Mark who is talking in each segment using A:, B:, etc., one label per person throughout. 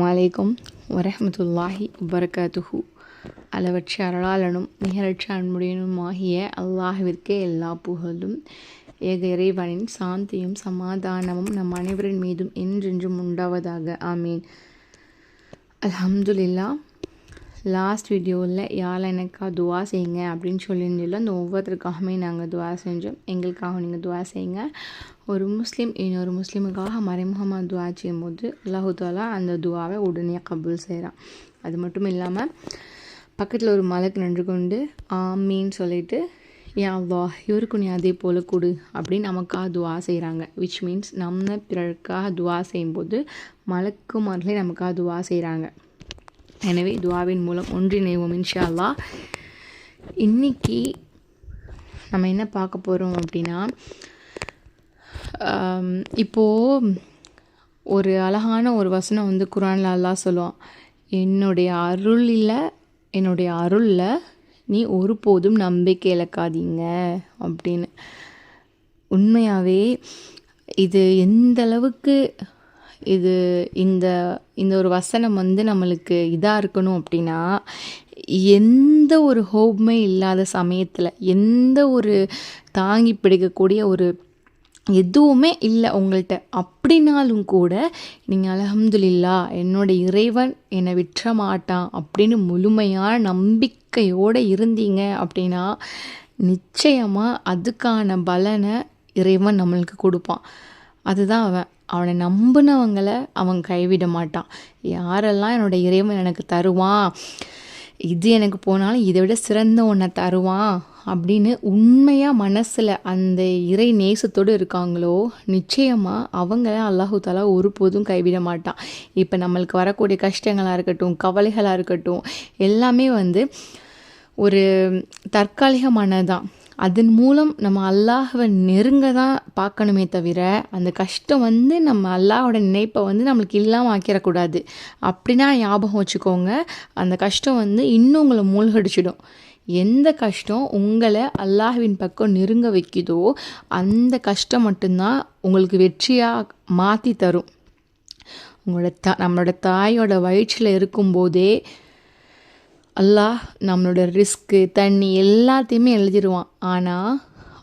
A: வலைக்கம் வரஹமத்துல்லாஹி வபரகாத்துஹு. அளவற்ற அருளாளனும் நிகரற்ற அன்புடையனும் ஆகிய அல்லாஹ்விற்கே எல்லா புகழும். ஏக இறைவனின் சாந்தியும் சமாதானமும் நம் அனைவரின் மீதும் என்றென்றும் உண்டாவதாக. ஆமீன். அலமதுல்லா லாஸ்ட் வீடியோவில் யாழ் எனக்கா துவா செய்யுங்க அப்படின்னு சொல்லியிருந்தோம் அந்த ஒவ்வொருத்தருக்காகவுமே நாங்கள் துவா செஞ்சோம். எங்களுக்காக நீங்கள் துவா செய்யுங்க. ஒரு முஸ்லீம் இன்னொரு முஸ்லீமுக்காக மறைமுகமாக துவா செய்யும்போது அல்லாஹு அந்த துவாவை உடனே கபூல் செய்கிறான் அது மட்டும் இல்லாமல் பக்கத்தில் ஒரு மலைக்கு நின்று கொண்டு ஆமீன்னு சொல்லிட்டு ஏன் வா இவருக்கு நீ அதே போல் கொடு அப்படின்னு நமக்காக துவா செய்கிறாங்க விச் மீன்ஸ் நம்ம பிறருக்காக துவா செய்யும்போது மலக்கு மலக்குமார்களே நமக்காக துவா செய்கிறாங்க எனவே துவாவின் மூலம் ஒன்றிணைவோம் இன்ஷா அல்லா இன்றைக்கி நம்ம என்ன பார்க்க போகிறோம் அப்படின்னா இப்போது ஒரு அழகான ஒரு வசனம் வந்து குரானில் அல்லா சொல்லுவான். என்னுடைய அருளில் என்னுடைய அருளில் நீ ஒருபோதும் நம்பிக்கை இழக்காதீங்க. அப்படின்னு. உண்மையாகவே இது எந்த அளவுக்கு இது இந்த இந்த ஒரு வசனம் வந்து நம்மளுக்கு இதாக இருக்கணும் அப்படின்னா எந்த ஒரு ஹோப்புமே இல்லாத சமயத்தில் எந்த ஒரு தாங்கி பிடிக்கக்கூடிய ஒரு எதுவுமே இல்லை உங்கள்கிட்ட. அப்படின்னாலும் கூட நீங்கள் அலஹம்துலில்லா என்னோட இறைவன் என்னை விற்ற மாட்டான் அப்படின்னு முழுமையான நம்பிக்கையோடு இருந்தீங்க அப்படின்னா நிச்சயமாக அதுக்கான பலனை இறைவன் நம்மளுக்கு கொடுப்பான். அதுதான் அவன். அவனை நம்பினவங்களை அவன் கைவிட மாட்டான். யாரெல்லாம் என்னோட இறைவன் எனக்கு தருவான்? இது எனக்கு போனாலும் இதை விட சிறந்த ஒன்றை தருவான் அப்படின்னு உண்மையாக மனசில் அந்த இறை நேசத்தோடு இருக்காங்களோ நிச்சயமாக அவங்கள அல்லாஹு தாலா ஒருபோதும் கைவிட மாட்டான். இப்போ நம்மளுக்கு வரக்கூடிய கஷ்டங்களாக இருக்கட்டும் கவலைகளாக இருக்கட்டும் எல்லாமே வந்து ஒரு தற்காலிகமானதான் அதன் மூலம் நம்ம அல்லாஹவை நெருங்க தான் பார்க்கணுமே தவிர அந்த கஷ்டம் வந்து நம்ம அல்லாஹோட நினைப்பை வந்து நம்மளுக்கு இல்லாமல் ஆக்கிடக்கூடாது. அப்படின்னா ஞாபகம் வச்சுக்கோங்க அந்த கஷ்டம் வந்து இன்னும் உங்களை மூழ்கடிச்சிடும். எந்த கஷ்டம் உங்களை அல்லாஹ்வின் பக்கம் நெருங்க வைக்குதோ அந்த கஷ்டம் மட்டும்தான் உங்களுக்கு வெற்றியாக மாற்றி தரும். உங்களோட த நம்மளோட தாயோட வயிற்றில் இருக்கும்போதே அல்லாஹ் நம்மளோட ரிஸ்க்கு தண்ணி எல்லாத்தையுமே எழுதிடுவான் ஆனால்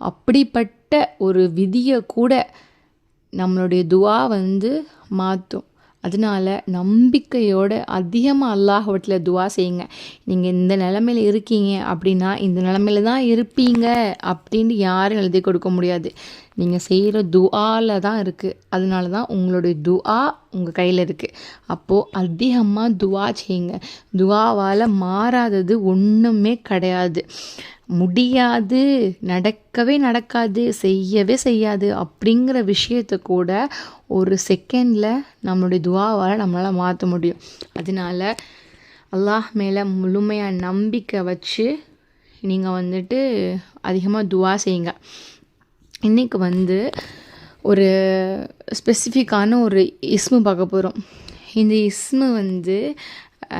A: அப்படிப்பட்ட ஒரு விதியை கூட நம்மளுடைய துவா வந்து மாற்றும் அதனால நம்பிக்கையோடு அதிகமாக அல்லாஹவட்டில் துவா செய்யுங்க. நீங்கள் இந்த நிலமையில இருக்கீங்க அப்படின்னா இந்த நிலமையில தான் இருப்பீங்க அப்படின்ட்டு யாரும் எழுதி கொடுக்க முடியாது. நீங்கள் செய்கிற துவாவில் தான் இருக்குது அதனால தான் உங்களுடைய துஆ உங்கள் கையில் இருக்குது அப்போது அதிகமாக துவா செய்யுங்க. துவாவால் மாறாதது ஒன்றுமே கிடையாது. முடியாது நடக்கவே நடக்காது செய்யவே செய்யாது அப்படிங்கிற விஷயத்தை கூட ஒரு செகண்டில் நம்மளுடைய துவாவால் நம்மளால் மாற்ற முடியும். அதனால அல்லாஹ் மேலே முழுமையாக நம்பிக்கை வச்சு நீங்கள் வந்துட்டு அதிகமாக துவா செய்யுங்க. இன்றைக்கி வந்து ஒரு ஸ்பெசிஃபிக்கான ஒரு இஸ்மு பார்க்க போகிறோம் இந்த இஸ்மு வந்து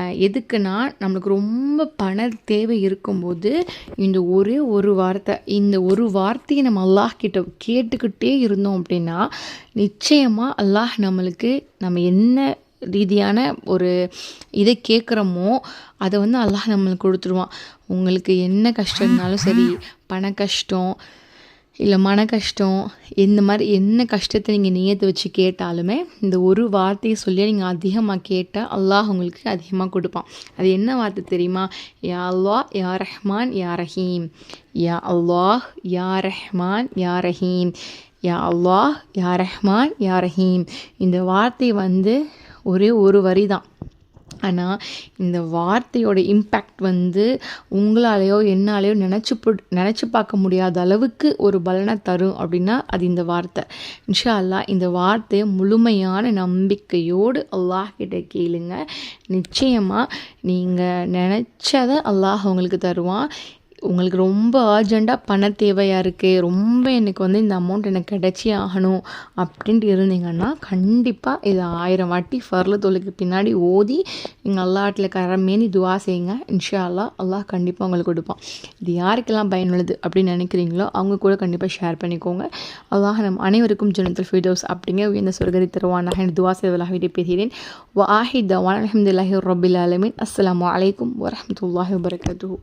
A: எதுக்குன்னா நம்மளுக்கு ரொம்ப பண தேவை இருக்கும்போது இந்த ஒரே ஒரு வார்த்தை இந்த ஒரு வார்த்தையை நம்ம அல்லாஹ் கிட்ட கேட்டுக்கிட்டே இருந்தோம் அப்படின்னா நிச்சயமாக அல்லாஹ் நம்மளுக்கு நம்ம என்ன ரீதியான ஒரு இதை கேட்குறோமோ அதை வந்து அல்லாஹ் நம்மளுக்கு கொடுத்துருவான். உங்களுக்கு என்ன கஷ்டம் இருந்தாலும் சரி பண கஷ்டம் இல்லை மன கஷ்டம் இந்த மாதிரி என்ன கஷ்டத்தை நீங்கள் நியத்தை வச்சு கேட்டாலுமே இந்த ஒரு வார்த்தையை சொல்லி நீங்கள் அதிகமாக கேட்டால் அல்லாஹ் உங்களுக்கு அதிகமாக கொடுப்பான். அது என்ன வார்த்தை தெரியுமா? யா அல்லா யா ரஹ்மான் யா ரஹீம். யா அல்லாஹ் யா ரஹ்மான் யா ரஹீம். யா அல்லாஹ் யா ரஹ்மான் யா ரஹீம். இந்த வார்த்தை வந்து ஒரே ஒரு வரி தான் ஆனால் இந்த வார்த்தையோட இம்பேக்ட் வந்து உங்களாலேயோ என்னாலேயோ நினச்சி நினச்சி பார்க்க முடியாத அளவுக்கு ஒரு பலனை தரும் அப்படின்னா அது இந்த வார்த்தை. இன்ஷா அல்லாஹ் இந்த வார்த்தையை முழுமையான நம்பிக்கையோடு அல்லாஹ் கிட்ட கேளுங்க. நிச்சயமாக நீங்கள் நினச்சதை அல்லாஹ் உங்களுக்கு தருவான். உங்களுக்கு ரொம்ப அர்ஜெண்ட்டாக பண தேவையாக இருக்குது ரொம்ப எனக்கு வந்து இந்த அமௌண்ட் எனக்கு கிடச்சே ஆகணும் அப்படின்ட்டு இருந்தீங்கன்னா கண்டிப்பாக இது ஆயிரம் வாட்டி ஃபர்ல தொழுக்கு பின்னாடி ஓதி நீங்கள் அல்லாட்டில் கரமேனி துவா செய்யுங்க. இன்ஷா அல்லாஹ் அல்லாஹ் கண்டிப்பாக உங்களுக்கு கொடுப்பான். இது யாருக்கெல்லாம் பயனுள்ளது அப்படின்னு நினைக்கிறீங்களோ அவங்க கூட கண்டிப்பாக ஷேர் பண்ணிக்கோங்க. அல்லாஹ் நம் அனைவருக்கும் ஜனத்தல் ஃபிடோஸ் அப்படிங்க உயர்ந்த சொர்க்கத்தை தருவானாக. நான் துவா செய்வதாக விட்டு பேசுகிறேன் வாஹித் தவான். அலமதுல்லாஹி ரபில் அலமின் அஸ்லாம் அலைக்கும் வரமத்துல்லாஹி வபரகாத்துஹூ.